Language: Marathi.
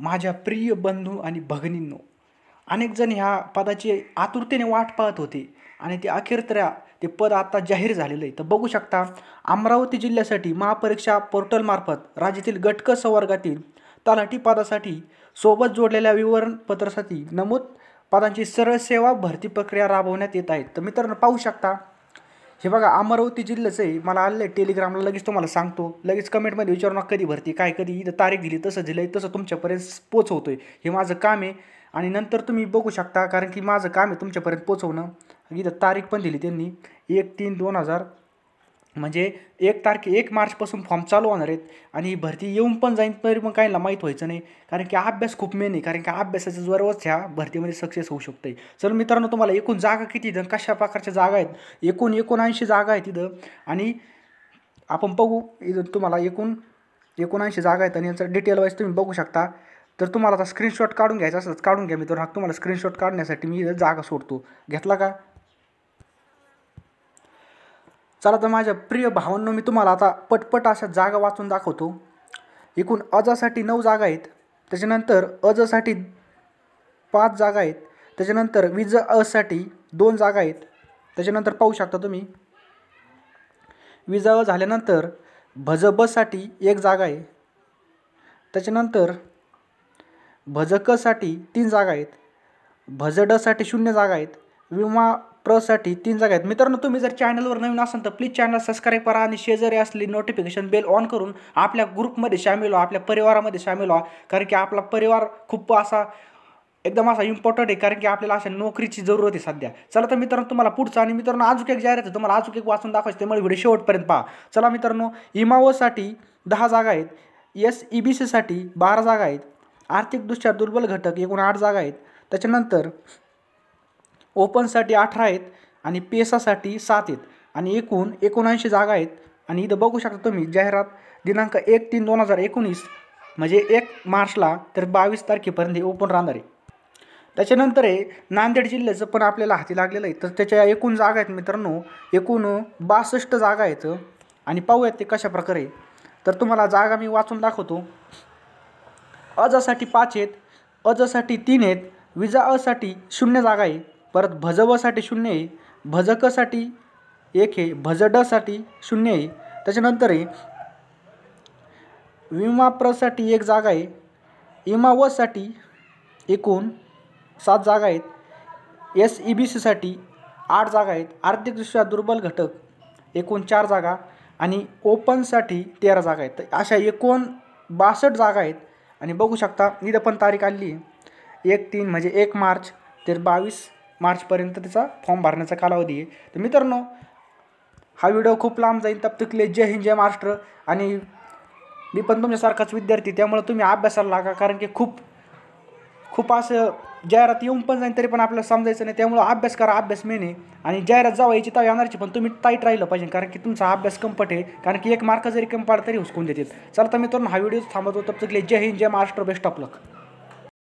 माझ्या प्रिय बंधू आणि भगिनींनो अनेकजण ह्या पदाची आतुरतेने वाट पाहत होते आणि ते अखेरत्र्या ते पद आता जाहीर झालेलं आहे. तर बघू शकता अमरावती जिल्ह्यासाठी महापरीक्षा पोर्टलमार्फत राज्यातील गटक संवर्गातील तलाठी पदासाठी सोबत जोडलेल्या विवरणपत्रासाठी नमूद पदांची सरळ सेवा भरती प्रक्रिया राबवण्यात येत आहेत तर मित्रांनो पाहू शकता हे बघा अमरावती जिल्ह्याचं आहे. मला आलं आहे टेलिग्रामला लगेच तुम्हाला सांगतो. लगेच कमेंटमध्ये विचारू नका कधी भरती काय कधी इथं तारीख दिली तसं दिलं आहे तसं तुमच्यापर्यंत पोचवतो आहे हे माझं काम आहे. आणि नंतर तुम्ही बघू शकता कारण की माझं काम आहे तुमच्यापर्यंत पोचवणं इथं तारीख पण दिली त्यांनी. एक तीन दोन हजार. म्हणजे एक तारखे एक मार्चपासून फॉर्म चालू होणार आहेत आणि ही भरती येऊन पण जाईन तरी मग काहींना माहीत व्हायचं नाही. कारण की अभ्यास खूप मेन आहे. कारण की अभ्यासाच्या जोरावरच ह्या भरतीमध्ये सक्सेस होऊ शकते चल मित्रांनो तुम्हाला एकूण जागा किती इथं कशा प्रकारच्या जागा आहेत? एकूण एकोणऐंशी जागा आहेत इथं. आणि आपण बघू इथं तुम्हाला एकूण एकोणऐंशी जागा आहेत आणि यांचं डिटेल वाईज तुम्ही बघू शकता. तर तुम्हाला आता स्क्रीनशॉट काढून घ्यायचा असं काढून घ्या मित्रांनो. हा तुम्हाला स्क्रीनशॉट काढण्यासाठी मी इथं जागा सोडतो. घेतला का? चला तर माझ्या प्रिय भावांनो मी तुम्हाला आता पटपट अशा जागा वाचून दाखवतो. एकूण अजासाठी नऊ जागा आहेत. त्याच्यानंतर अजसाठी पाच जागा आहेत. त्याच्यानंतर विज असाठी दोन जागा आहेत. त्याच्यानंतर पाहू शकता तुम्ही. विज अ झाल्यानंतर भज बसाठी एक जागा आहे. त्याच्यानंतर भजकसाठी तीन जागा आहेत. भजडसाठी शून्य जागा आहेत. विमा प्रसाठी तीन जागा आहेत. मित्रांनो तुम्ही जर चॅनलवर नवीन असाल तर प्लीज चॅनल सबस्क्राईब करा आणि शेजारी असली नोटिफिकेशन बेल ऑन करून आपल्या ग्रुपमध्ये सामील व्हा आपल्या परिवारामध्ये सामील व्हा. कारण की आपला परिवार खूप असा एकदम असा इम्पॉर्टंट आहे. कारण की आपल्याला अशा नोकरीची जरूरत आहे सध्या. चला तर मित्रांनो तुम्हाला पुढचं आणि मित्रांनो अजून एक जाहिरात आहे. तुम्हाला अजून एक वाचून दाखवायचं त्यामुळे व्हिडिओ शेवटपर्यंत पहा. चला मित्रांनो इमाओसाठी दहा जागा आहेत. एस ई बी सीसाठी बारा जागा आहेत. आर्थिकदृष्ट्या दुर्बल घटक एकूण आठ जागा आहेत. त्याच्यानंतर ओपनसाठी अठरा आहेत आणि पेसासाठी सात आहेत. आणि एकूण एकोणऐंशी जागा आहेत. आणि इथं बघू शकता तुम्ही जाहिरात दिनांक एक तीन दोन हजार एकोणीस म्हणजे एक मार्चला तर बावीस तारखेपर्यंत हे ओपन राहणार आहे. त्याच्यानंतर आहे नांदेड जिल्ह्याचं पण आपल्याला हाती लागलेलं आहे. तर त्याच्या एकूण जागा आहेत मित्रांनो एकूण बासष्ट जागा आहेत. आणि पाहूयात ते कशा प्रकारे. तर तुम्हाला जागा मी वाचून दाखवतो. अजासाठी पाच आहेत अजासाठी तीन आहेत विजा असाठी शून्य जागा आहे. परत भजवसाठी शून्य आहे भजकसाठी एक आहे भजडसाठी शून्य आहे. त्याच्यानंतर आहे विमाप्रसाठी एक जागा आहे इमावसाठी एकूण सात जागा आहेत एस ई बी सीसाठी आठ जागा आहेत आर्थिकदृष्ट्या दुर्बल घटक एकूण चार जागा आणि ओपनसाठी तेरा जागा आहेत. तर अशा एकूण बासष्ट जागा आहेत. आणि बघू शकता इथं पण तारीख आली आहे. एक तीन म्हणजे एक मार्च ते बावीस मार्चपर्यंत त्याचा फॉर्म भरण्याचा कालावधी आहे. तर मित्रांनो हा व्हिडिओ खूप लांब जाईल. तब जय हिंद जय महाराष्ट्र. आणि मी पण तुमच्यासारखाच विद्यार्थी त्यामुळे तुम्ही अभ्यासाला लागा. कारण की खूप खूप असं जाहिरात येऊन पण जाईल तरी पण आपल्याला समजायचं नाही. त्यामुळं अभ्यास करा अभ्यास मेन आहे. आणि जाहिरात जावा याची तर येणारची पण तुम्ही टाईट राहिलं पाहिजे. कारण की तुमचा अभ्यास कंपट आहे. कारण की एक मार्क जरी कमी पाडला तरी हुसकून देतील. चला तर मित्रांनो हा व्हिडिओ थांबवतो. तब तकले जय हिंद जय महाराष्ट्र बेस्ट ऑफ लक